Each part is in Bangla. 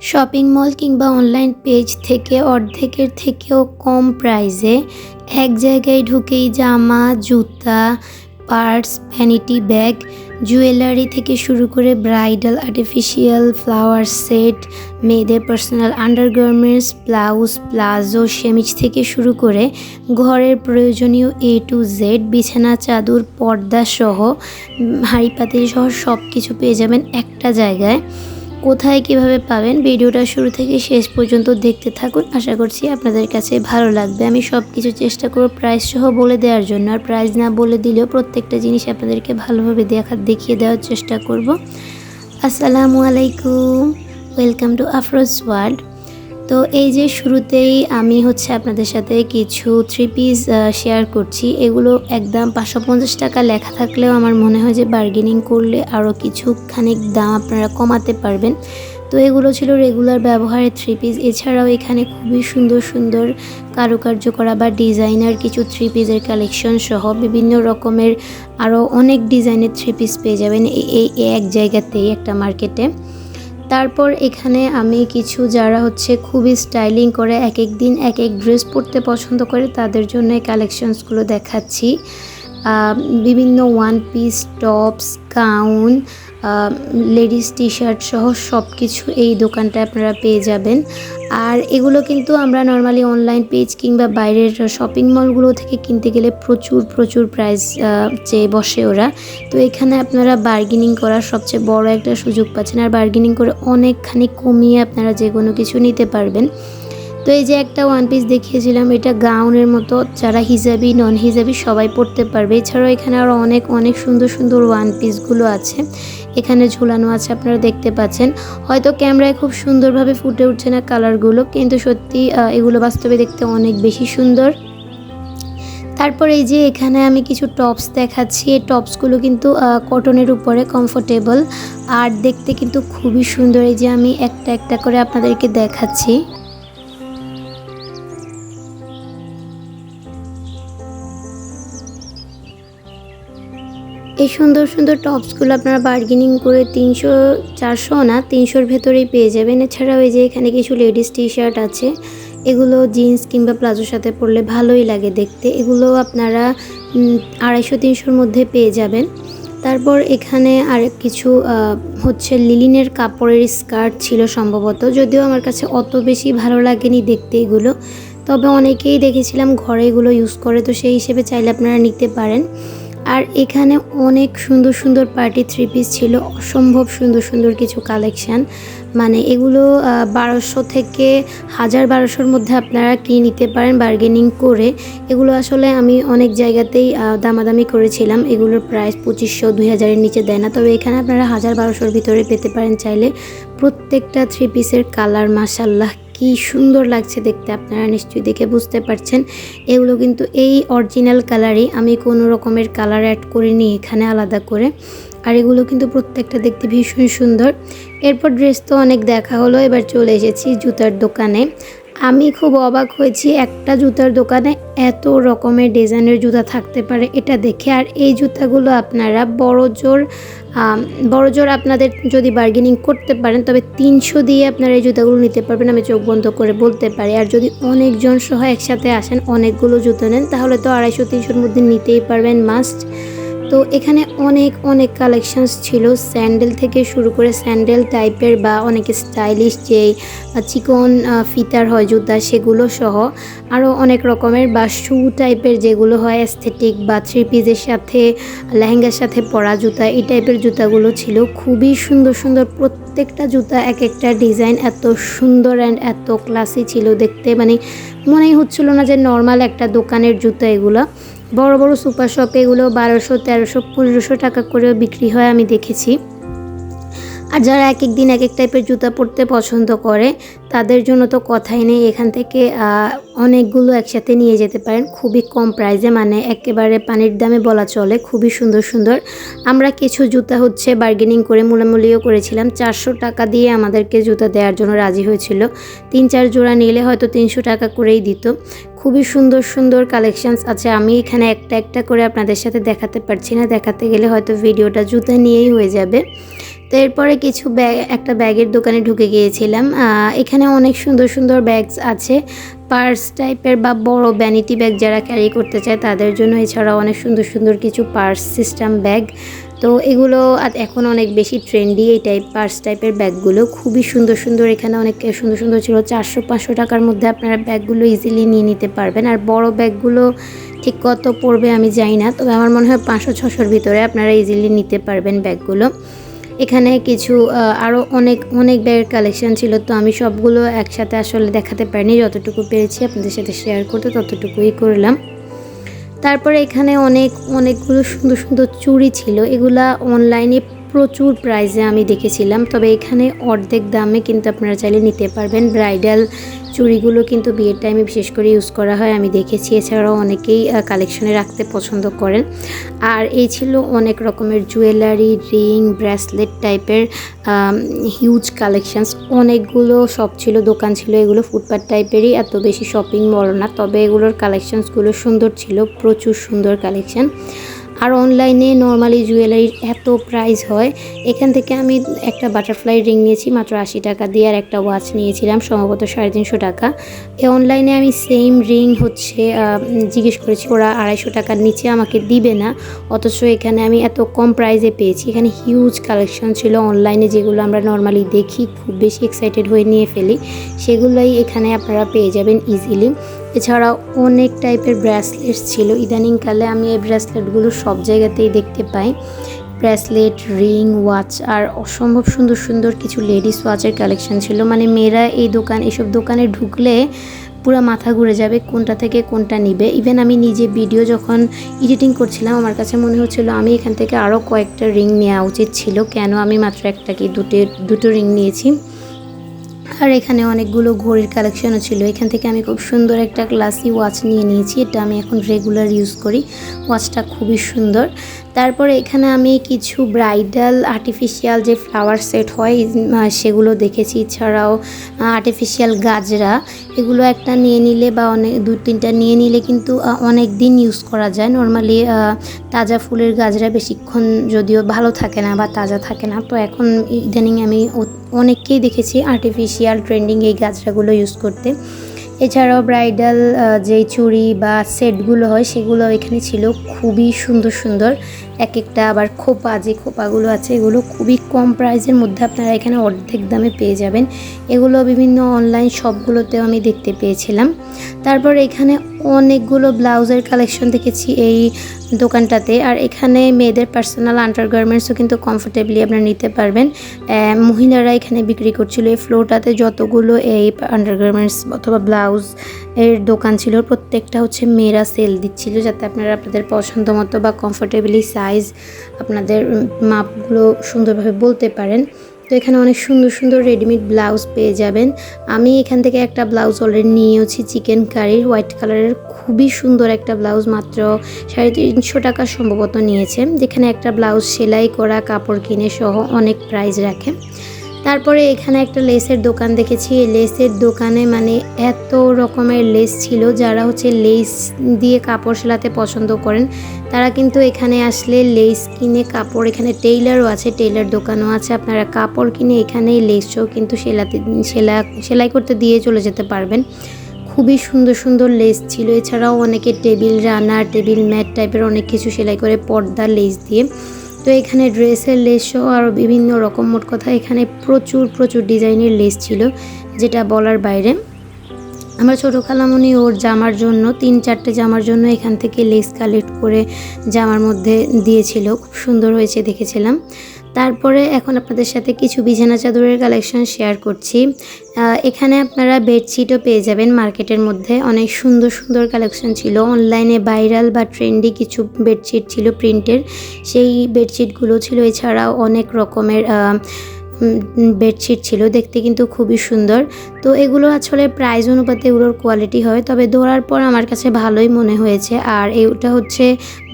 শপিং মল কিংবা অনলাইন পেজ থেকে, অর্ধেকের থেকেও কম প্রাইসে এক জায়গায় ঢুকেই জামা, জুতা পার্টস ভ্যানিটি ব্যাগ জুয়েলারি থেকে শুরু করে ব্রাইডাল আর্টিফিশিয়াল ফ্লাওয়ার সেট মেয়েদের personal undergarments blouse palazzo chemise থেকে শুরু করে ঘরের প্রয়োজনীয় এ টু জেড বিছানা, চাদর, পর্দা সহ হাঁড়ি, পাতিল সহ সব কিছু পেয়ে যাবেন একটা জায়গায়। কোথায় কীভাবে পাবেন ভিডিওটা শুরু থেকে শেষ পর্যন্ত দেখতে থাকুন। আশা করছি আপনাদের কাছে ভালো লাগবে। আমি সব কিছু চেষ্টা করব প্রাইস সহ বলে দেওয়ার জন্য। আর প্রাইস না বলে দিলেও প্রত্যেকটা জিনিস আপনাদেরকে ভালোভাবে দেখা, দেখিয়ে দেওয়ার চেষ্টা করব। আসসালামু আলাইকুম। ওয়েলকাম টু আফরোজ ওয়ার্ল্ড তো এই যে শুরুতেই আমি হচ্ছে আপনাদের সাথে কিছু থ্রি পিস শেয়ার করছি। এগুলো একদম পাঁচশো পঞ্চাশ টাকা লেখা থাকলেও আমার মনে হয় যে বার্গেনিং করলে আরও কিছু খানিক দাম আপনারা কমাতে পারবেন। তো এগুলো ছিল রেগুলার ব্যবহারের থ্রি পিস এছাড়াও এখানে খুবই সুন্দর সুন্দর কারুকার্য করা বা ডিজাইনার কিছু থ্রি পিসের কালেকশন সহ বিভিন্ন রকমের আরও অনেক ডিজাইনের থ্রি পিস পেয়ে যাবেন। এই এই এক জায়গাতেই একটা মার্কেটে তারপর এখানে আমি কিছু যারা হচ্ছে খুবই স্টাইলিং করে এক এক দিন এক এক ড্রেস পরতে পছন্দ করে তাদের জন্য কালেকশনসগুলো দেখাচ্ছি। বিভিন্ন one piece tops gown ladies T shirt সহ সব কিছু এই দোকানটায় আপনারা পেয়ে যাবেন। আর এগুলো কিন্তু আমরা নর্মালি অনলাইন পেজ কিংবা বাইরের শপিং মলগুলো থেকে কিনতে গেলে প্রচুর প্রচুর প্রাইস চেয়ে বসে ওরা। তো এখানে আপনারা বার্গেনিং করার সবচেয়ে বড় একটা সুযোগ পাচ্ছেন। আর বার্গেনিং করে অনেকখানি কমিয়ে আপনারা যে কোনো কিছু নিতে পারবেন। তো এই যে একটা ওয়ান পিস দেখিয়েছিলাম, এটা গাউনের মতো, যারা হিজাবি নন হিজাবি সবাই পড়তে পারবে। এছাড়াও এখানে আরও অনেক অনেক সুন্দর সুন্দর ওয়ান পিসগুলো আছে। এখানে ঝুলানো আছে, আপনারা দেখতে পাচ্ছেন। হয়তো ক্যামেরায় খুব সুন্দরভাবে ফুটে উঠছে না কালারগুলো, কিন্তু সত্যি এগুলো বাস্তবে দেখতে অনেক বেশি সুন্দর। তারপর এই যে এখানে আমি কিছু টপস দেখাচ্ছি। এই টপসগুলো কিন্তু কটনের উপরে কমফোর্টেবল আর দেখতে কিন্তু খুবই সুন্দর। এই যে আমি একটা একটা করে আপনাদেরকে দেখাচ্ছি। এই সুন্দর সুন্দর টপসগুলো আপনারা বার্গেনিং করে তিনশো, চারশো না, তিনশোর ভেতরেই পেয়ে যাবেন। এছাড়াও এই যে এখানে কিছু লেডিস টি শার্ট আছে, এগুলো জিন্স কিংবা প্লাজোর সাথে পরলে ভালোই লাগে দেখতে। এগুলো আপনারা আড়াইশো, তিনশোর মধ্যে পেয়ে যাবেন। তারপর এখানে আরেক কিছু হচ্ছে লিলিনের কাপড়ের স্কার্ট ছিল সম্ভবত। যদিও আমার কাছে অত বেশি ভালো লাগেনি দেখতে এগুলো। তবে অনেকেই দেখেছিলাম ঘরে এগুলো ইউজ করে, তো সেই হিসেবে চাইলে আপনারা নিতে পারেন। আর এখানে অনেক সুন্দর সুন্দর পার্টি থ্রি পিস ছিল, অসম্ভব সুন্দর সুন্দর কিছু কালেকশান মানে এগুলো বারোশো থেকে হাজার বারোশোর মধ্যে আপনারা কিনে নিতে পারেন বার্গেনিং করে। এগুলো আসলে আমি অনেক জায়গাতেই দামাদামি করেছিলাম। এগুলোর প্রাইস পঁচিশশো, দুই হাজারের নিচে দেয় না। তবে এখানে আপনারা হাজার বারোশোর ভিতরে পেতে পারেন চাইলে। প্রত্যেকটা থ্রি পিসের কালার মাসাল্লাহ কি সুন্দর লাগছে দেখতে। আপনারা নিশ্চয়ই দেখে বুঝতে পারছেন। এগুলো কিন্তু এই অরিজিনাল কালারই আমি কোনো রকমের কালার অ্যাড করিনি এখানে আলাদা করে। আর এগুলো কিন্তু প্রত্যেকটা দেখতে ভীষণ সুন্দর। এরপর ড্রেস তো অনেক দেখা হলো। এবার চলে এসেছি জুতার দোকানে। আমি খুব অবাক হয়েছি, একটা জুতার দোকানে এত রকমের ডিজাইনের জুতা থাকতে পারে, এটা দেখে। আর এই জুতাগুলো আপনারা বড় জোর বড় জোর আপনাদের যদি বার্গেনিং করতে পারেন, তবে তিনশো দিয়ে আপনারা এই জুতাগুলো নিতে পারবেন, আমি চোখ বন্ধ করে বলতে পারি। আর যদি অনেকজন সহ একসাথে আসেন, অনেকগুলো জুতো নেন, তাহলে তো আড়াইশো, তিনশোর মধ্যে নিতেই পারবেন মাস্ট তো এখানে অনেক অনেক কালেকশানস ছিল। স্যান্ডেল থেকে শুরু করে স্যান্ডেল টাইপের বা অনেক স্টাইলিশ যে চিকন ফিতার হয় জুতা সেগুলো সহ আরও অনেক রকমের বা শু টাইপের যেগুলো হয় অ্যাস্থেটিক বা থ্রি পিসের সাথে, লেহেঙ্গার সাথে পরা জুতা, এই টাইপের জুতাগুলো ছিল। খুবই সুন্দর সুন্দর প্রত্যেকটা জুতা এক একটা ডিজাইন এত সুন্দর অ্যান্ড এত ক্লাসি ছিল দেখতে। মানে মনেই হচ্ছিল না যে নর্মাল একটা দোকানের জুতা এগুলো। বড় বড় সুপার শপে এগুলো বারোশো তেরোশো পনেরোশো টাকা করেও বিক্রি হয় আমি দেখেছি। আর যারা এক এক দিন এক এক টাইপের জুতা পরতে পছন্দ করে, তাদের জন্য তো কথাই নেই, এখান থেকে অনেকগুলো একসাথে নিয়ে যেতে পারেন। খুবই কম প্রাইসে মানে একেবারে পানির দামে বলা চলে, খুবই সুন্দর সুন্দর। আমরা কিছু জুতা হচ্ছে বার্গেনিং করে, মূলামূলিও করেছিলাম। চারশো টাকা দিয়ে আমাদেরকে জুতা দেওয়ার জন্য রাজি হয়েছিল। তিন চার জোড়া নিলে হয়তো তিনশো টাকা করেই দিত। খুবই সুন্দর সুন্দর কালেকশানস আছে। আমি এখানে একটা একটা করে আপনাদের সাথে দেখাতে পারছি না। দেখাতে গেলে হয়তো ভিডিওটা জুতা নিয়েই হয়ে যাবে। তো এরপরে কিছু ব্যাগ, একটা ব্যাগের দোকানে ঢুকে গিয়েছিলাম। এখানে অনেক সুন্দর সুন্দর ব্যাগস আছে। পার্স টাইপের বা বড় ভ্যানিটি ব্যাগ যারা ক্যারি করতে চায়, তাদের জন্য এছাড়া অনেক সুন্দর সুন্দর কিছু পার্স সিস্টেম ব্যাগ তো এগুলো এখন অনেক বেশি ট্রেন্ডি এই টাইপ পার্স টাইপের ব্যাগগুলো। খুবই সুন্দর সুন্দর এখানে অনেক সুন্দর সুন্দর ছিল। চারশো, পাঁচশো টাকার মধ্যে আপনারা ব্যাগগুলো ইজিলি নিয়ে নিতে পারবেন। আর বড় ব্যাগগুলো ঠিক কত পড়বে আমি জানি না, তবে আমার মনে হয় পাঁচশো, ছশোর ভিতরে আপনারা ইজিলি নিতে পারবেন ব্যাগগুলো। এখানে কিছু আরও অনেক অনেক ব্যাগের কালেকশান ছিল, তো আমি সবগুলো একসাথে আসলে দেখাতে পারিনি। যতটুকু পেরেছি আপনাদের সাথে শেয়ার করতে ততটুকুই করলাম। তারপরে এখানে অনেক, অনেকগুলো সুন্দর সুন্দর চুড়ি ছিল। এগুলা অনলাইনে প্রচুর প্রাইসে আমি দেখেছিলাম, তবে এখানে অর্ধেক দামে কিন্তু আপনারা চাইলে নিতে পারবেন। ব্রাইডাল চুড়িগুলো কিন্তু বিয়ের টাইমে বিশেষ করে ইউজ করা হয়, আমি দেখেছি। এছাড়াও অনেকেই কালেকশনে রাখতে পছন্দ করেন। আর এই ছিল অনেক রকমের জুয়েলারি রিং ব্রেসলেট টাইপের হিউজ কালেকশানস অনেকগুলো শপ ছিল, দোকান ছিল, এগুলো ফুটপাথ টাইপেরই এত বেশি শপিং মল না, তবে এগুলোর কালেকশানসগুলো সুন্দর ছিল, প্রচুর সুন্দর কালেকশন আর অনলাইনে নর্মালি জুয়েলারির এত প্রাইস হয়, এখান থেকে আমি একটা বাটারফ্লাই রিং নিয়েছি, মাত্র আশি টাকা দিয়ে, আর একটা ওয়াচ নিয়েছিলাম, সম্ভবত সাড়ে তিনশো টাকা। এ অনলাইনে আমি সেম রিং হচ্ছে জিজ্ঞেস করেছি, ওরা আড়াইশো টাকার নিচে আমাকে দিবে না, অথচ এখানে আমি এত কম প্রাইসে পেয়েছি। এখানে হিউজ কালেকশন ছিল অনলাইনে যেগুলো আমরা নর্মালি দেখি, খুব বেশি এক্সাইটেড হয়ে নিয়ে ফেলি, সেগুলোই এখানে আপনারা পেয়ে যাবেন ইজিলি এছাড়াও অনেক টাইপের ব্রেসলেটস ছিল। ইদানিংকালে আমি এই ব্রেসলেটগুলো সব জায়গাতেই দেখতে পাই। ব্রেসলেট, রিং, ওয়াচ আর অসম্ভব সুন্দর সুন্দর কিছু লেডিস ওয়াচের কালেকশন ছিল। মানে মেয়েরা এই দোকান, এসব দোকানে ঢুকলে পুরো মাথা ঘুরে যাবে কোনটা থেকে কোনটা নিবে। ইভেন আমি নিজে ভিডিও যখন এডিটিং করছিলাম, আমার কাছে মনে হচ্ছিল আমি এখান থেকে আরও কয়েকটা রিং নেওয়া উচিত ছিল। কেন আমি মাত্র একটা কি দুটো দুটো রিং নিয়েছি? আর এখানে অনেকগুলো ঘড়ির কালেকশনও ছিল। এখান থেকে আমি খুব সুন্দর একটা ক্লাসি ওয়াচ নিয়ে নিয়েছি। এটা আমি এখন রেগুলার ইউজ করি। ওয়াচটা খুবই সুন্দর। তারপরে এখানে আমি কিছু ব্রাইডাল আর্টিফিশিয়াল যে ফ্লাওয়ার সেট হয় সেগুলো দেখেছি। এছাড়াও আর্টিফিশিয়াল গাজরা, এগুলো একটা নিয়ে নিলে বা অনেক দু তিনটা নিয়ে নিলে কিন্তু অনেক দিন ইউজ করা যায়। নর্মালি তাজা ফুলের গাজরা বেশিক্ষণ যদিও ভালো থাকে না বা তাজা থাকে না। তো এখন ইদানিং আমি অনেককেই দেখেছি আর্টিফিশিয়াল ট্রেন্ডিং এই গাজরাগুলো ইউজ করতে। এছাড়াও ব্রাইডাল যেই চুড়ি বা সেটগুলো হয়, সেগুলো এখানে ছিল। খুবই সুন্দর সুন্দর। এক একটা আবার খোপা, যে খোপাগুলো আছে এগুলো খুবই কম প্রাইসের মধ্যে আপনারা এখানে অর্ধেক দামে পেয়ে যাবেন। এগুলো বিভিন্ন অনলাইন শপগুলোতেও আমি দেখতে পেয়েছিলাম। তারপর এখানে অনেকগুলো ব্লাউজের কালেকশন দেখেছি এই দোকানটাতে। আর এখানে মেয়েদের পার্সোনাল আন্ডারগার্মেন্টসও কিন্তু কমফোর্টেবলি আপনারা নিতে পারবেন। মহিলারা এখানে বিক্রি করছিল। এই ফ্লোরটাতে যতগুলো এই আন্ডারগার্মেন্টস অথবা ব্লাউজ এর দোকান ছিল, প্রত্যেকটা হচ্ছে মেয়েরা সেল দিচ্ছিল যাতে আপনারা আপনাদের পছন্দ মতো বা কমফোর্টেবলি সাইজ আপনাদের উম, মাপগুলো সুন্দরভাবে বলতে পারেন। তো এখানে অনেক সুন্দর সুন্দর রেডিমেড ব্লাউজ পেয়ে যাবেন। আমি এখান থেকে একটা ব্লাউজ অলরেডি নিয়েওছি চিকেন কারির হোয়াইট কালারের খুবই সুন্দর একটা ব্লাউজ মাত্র সাড়ে তিনশো টাকা সম্ভবত নিয়েছে। যেখানে একটা ব্লাউজ সেলাই করা কাপড় কিনে সহ অনেক প্রাইস রাখে। তারপরে এখানে একটা লেসের দোকান দেখেছি। এই লেসের দোকানে মানে এত রকমের লেস ছিল যারা হচ্ছে লেস দিয়ে কাপড় সেলাতে পছন্দ করেন। তারা কিন্তু এখানে আসলে লেস কিনে কাপড়, এখানে টেইলারও আছে, টেইলার দোকানও আছে। আপনারা কাপড় কিনে এখানেই লেসও কিন্তু সেলাতে, সেলা, সেলাই করতে দিয়ে চলে যেতে পারবেন। খুবই সুন্দর সুন্দর লেস ছিল। এছাড়াও অনেকে টেবিল রানার, টেবিল ম্যাট টাইপের অনেক কিছু সেলাই করে পর্দা, লেস দিয়ে তো এখানে ড্রেসের লেসও আরও বিভিন্ন রকম, মোট কথা এখানে প্রচুর প্রচুর ডিজাইনের লেস ছিল, যেটা বলার বাইরে। আমার ছোটো খালামণি ওর জামার জন্য, তিন চারটে জামার জন্য এখান থেকে লেস কালেক্ট করে জামার মধ্যে দিয়েছিল। খুব সুন্দর হয়েছে, দেখেছিলাম। তারপরে এখন আপনাদের সাথে কিছু বিছানা চাদরের কালেকশন শেয়ার করছি। এখানে আপনারা বেডশিটও পেয়ে যাবেন মার্কেটের মধ্যে। অনেক সুন্দর সুন্দর কালেকশন ছিল। অনলাইনে ভাইরাল বা ট্রেন্ডি কিছু বেডশিট ছিল প্রিন্টের সেই বেডশিটগুলো ছিল। এছাড়াও অনেক রকমের বেডশিট ছিল, দেখতে কিন্তু খুবই সুন্দর। তো এগুলো আসলে প্রাইস অনুপাতে এগুলোর কোয়ালিটি হয়, তবে ধরার পর আমার কাছে ভালোই মনে হয়েছে। আর এইটা হচ্ছে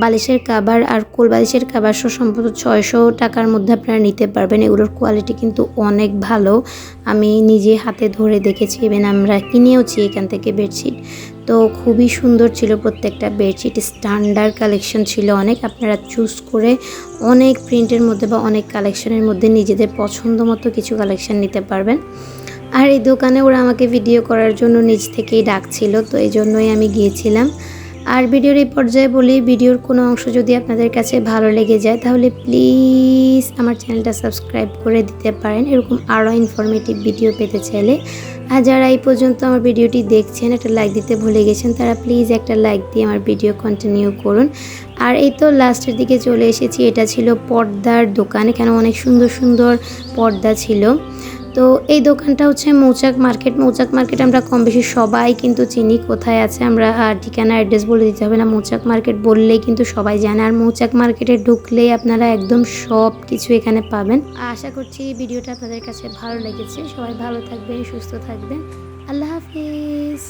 বালিশের কাবার আর কোল বালিশের কাবার সহ সম্ভবত ছয়শো টাকার মধ্যে আপনারা নিতে পারবেন। এগুলোর কোয়ালিটি কিন্তু অনেক ভালো। আমি নিজে হাতে ধরে দেখেছি এবং আমরা কিনেওছি এখান থেকে বেডশিট তো খুবই সুন্দর ছিল প্রত্যেকটা বেডশিট স্ট্যান্ডার্ড কালেকশন ছিল অনেক। আপনারা চুজ করে অনেক প্রিন্টের মধ্যে বা অনেক কালেকশনের মধ্যে নিজেদের পছন্দ মতো কিছু কালেকশন নিতে পারবেন। আর এই দোকানে ওরা আমাকে ভিডিও করার জন্য নিজ থেকেই ডাকছিল, তো এই জন্যই আমি গিয়েছিলাম। আর ভিডিওর এই পর্যায়ে বলি, ভিডিওর কোনো অংশ যদি আপনাদের কাছে ভালো লেগে যায়, তাহলে প্লিজ আমার চ্যানেলটা সাবস্ক্রাইব করে দিতে পারেন। এরকম আরও ইনফরমেটিভ ভিডিও পেতে চাইলে। আর যারা এই পর্যন্ত আমার ভিডিওটি দেখছেন, একটা লাইক দিতে ভুলে গেছেন, তারা প্লিজ একটা লাইক দিয়ে আমার ভিডিও কন্টিনিউ করুন। আর এই তো লাস্টের দিকে চলে এসেছি, এটা ছিল পর্দার দোকান। এখানে অনেক সুন্দর সুন্দর পর্দা ছিল। তো এই দোকানটা হচ্ছে মৌচাক মার্কেট। মৌচাক মার্কেট আমরা কম বেশি সবাই কিন্তু চিনি, কোথায় আছে আমরা আর ঠিকানা অ্যাড্রেস বলে দিতে হবে না। মৌচাক মার্কেট বললেই কিন্তু সবাই জানে। আর মৌচাক মার্কেটে ঢুকলেই আপনারা একদম সব কিছু এখানে পাবেন। আশা করছি ভিডিওটা আপনাদের কাছে ভালো লেগেছে। সবাই ভালো থাকবেন, সুস্থ থাকবেন। আল্লাহ হাফিজ।